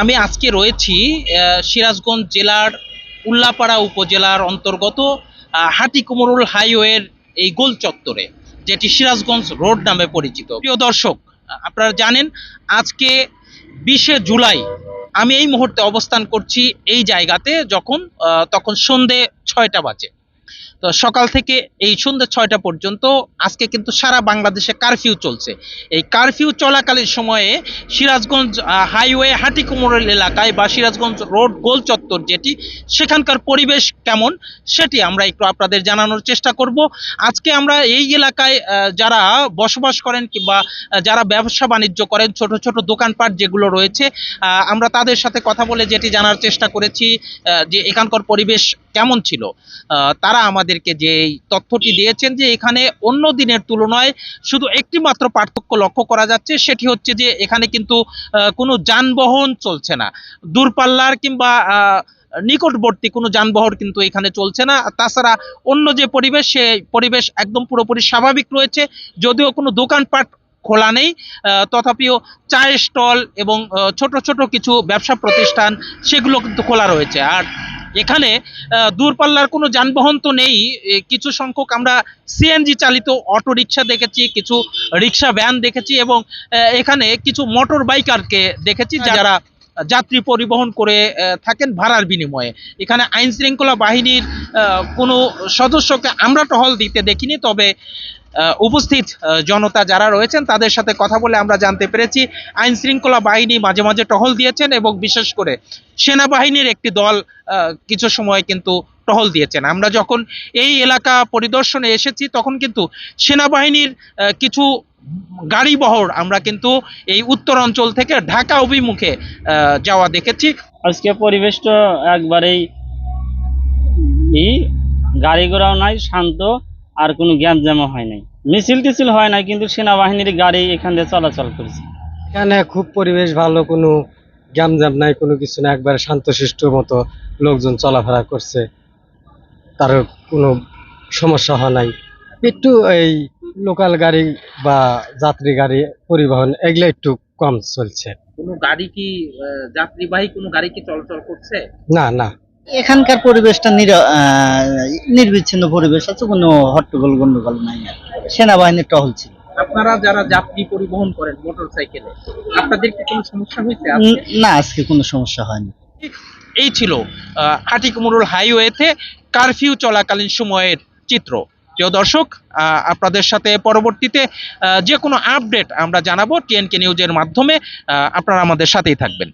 আমি আজকে রয়েছি সিরাজগঞ্জ জেলার উল্লাপাড়া উপজেলার অন্তর্গত হাটিকুমরুল হাইওয়ের এই গোল চত্বরে, যেটি সিরাজগঞ্জ রোড নামে পরিচিত। প্রিয় দর্শক, আপনারা জানেন, আজকে বিশে জুলাই আমি এই মুহূর্তে অবস্থান করছি এই জায়গাতে যখন তখন সন্ধে ছয়টা বাজে। তো সকাল থেকে এই সন্ধ্যে ছয়টা পর্যন্ত আজকে কিন্তু সারা বাংলাদেশে কারফিউ চলছে। এই কারফিউ চলাকালীন সময়ে সিরাজগঞ্জ হাইওয়ে হাটিকুমোড়ের এলাকায় বা সিরাজগঞ্জ রোড গোল চত্বর যেটি, সেখানকার পরিবেশ কেমন সেটি আমরা একটু আপনাদের জানানোর চেষ্টা করব। আজকে আমরা এই এলাকায় যারা বসবাস করেন কিংবা যারা ব্যবসা বাণিজ্য করেন, ছোট ছোট দোকানপাট যেগুলো রয়েছে আমরা তাদের সাথে কথা বলে যেটি জানার চেষ্টা করেছি যে এখানকার পরিবেশ কেমন ছিল? তারা আমাদেরকে যে তথ্যটি দিয়েছেন যে এখানে অন্য দিনের তুলনায় শুধু একটি মাত্র পার্থক্য লক্ষ্য করা যাচ্ছে, সেটি হচ্ছে যে এখানে কিন্তু কোনো যানবাহন চলছে না। দূরপাল্লার কিংবা নিকটবর্তী কোনো যানবাহন কিন্তু এখানে চলছে না। তাছাড়া অন্য যে পরিবেশ, সেই পরিবেশ একদম পুরোপুরি স্বাভাবিক রয়েছে। যদিও কোনো দোকানপাট খোলা নেই তথাপিও চায়ের স্টল এবং ছোট ছোট কিছু ব্যবসা প্রতিষ্ঠান, সেগুলো কিন্তু খোলা রয়েছে। আর এখানে দূরপাল্লার কোনো যানবাহন তো নেই। কিছু সংখ্যক আমরা সিএনজি চালিত অটো রিক্সা দেখেছি কিছু রিক্সা ভ্যান দেখেছি এবং এখানে কিছু মোটর বাইকারকে দেখেছি যারা যাত্রী পরিবহন করে থাকেন ভাড়ার বিনিময়ে। এখানে আইন শৃঙ্খলা বাহিনীর আহ, কোনো সদস্যকে আমরা টহল দিতে দেখিনি তবে উপস্থিত জনতা যারা রয়েছেন তাদের সাথে কথা বলে আমরা জানতে পেরেছি। আইন শৃঙ্খলা বাহিনী মাঝে মাঝে টহল দিয়েছেন এবং বিশেষ করে সেনাবাহিনীর একটি দল কিছু সময় কিন্তু টহল দিয়েছেন। আমরা যখন এই এলাকা পরিদর্শনে এসেছি তখন কিন্তু সেনাবাহিনীর কিছু গাড়ি বহর আমরা কিন্তু এই উত্তর অঞ্চল থেকে ঢাকা অভিমুখে যাওয়া দেখেছি। আজকে পরিবেশটা একবারেই গাড়ি ঘোড়াও নাই, শান্ত। আর কোনো গ্যাঞ্জামও হয় নাই। মিছিল টিছিল হয় নাই কিন্তু সেনাবাহিনীর গাড়ি এখান দিয়ে চলাচল করছে। এখানে খুব পরিবেশ ভালো কোনো গ্যামজাম নাই কোনো কিছু না একবারে শান্তশিষ্ট মতো লোকজন চলাফেরা করছে। তার কোনো সমস্যা হয় নাই। একটু এই লোকাল গাড়ি বা যাত্রী গাড়ি পরিবহন এগুলো একটু কম চলছে। কোনো গাড়ি কি যাত্রীবাহী কোনো গাড়ি কি চলাচল করছে? না না। এখানকার পরিবেশটা নির্বিচ্ছিন্ন পরিবেশ আছে কোনো হট্টগোল গন্ডগোল নাই আর সেনাবাহিনীর টহল ছিল। আপনারা যারা যাত্রী পরিবহন করেন মোটর সাইকেলে আপনাদের কি কোনো সমস্যা হয়েছে না আজকে কোনো সমস্যা হয়নি। এই ছিল আহ, হাইওয়েতে কারফিউ চলাকালীন সময়ের চিত্র। প্রিয় দর্শক আহ, আপনাদের সাথে পরবর্তীতে যে কোনো আপডেট আমরা জানাব টিএনকে নিউজের মাধ্যমে। আপনারা আমাদের সাথেই থাকবেন।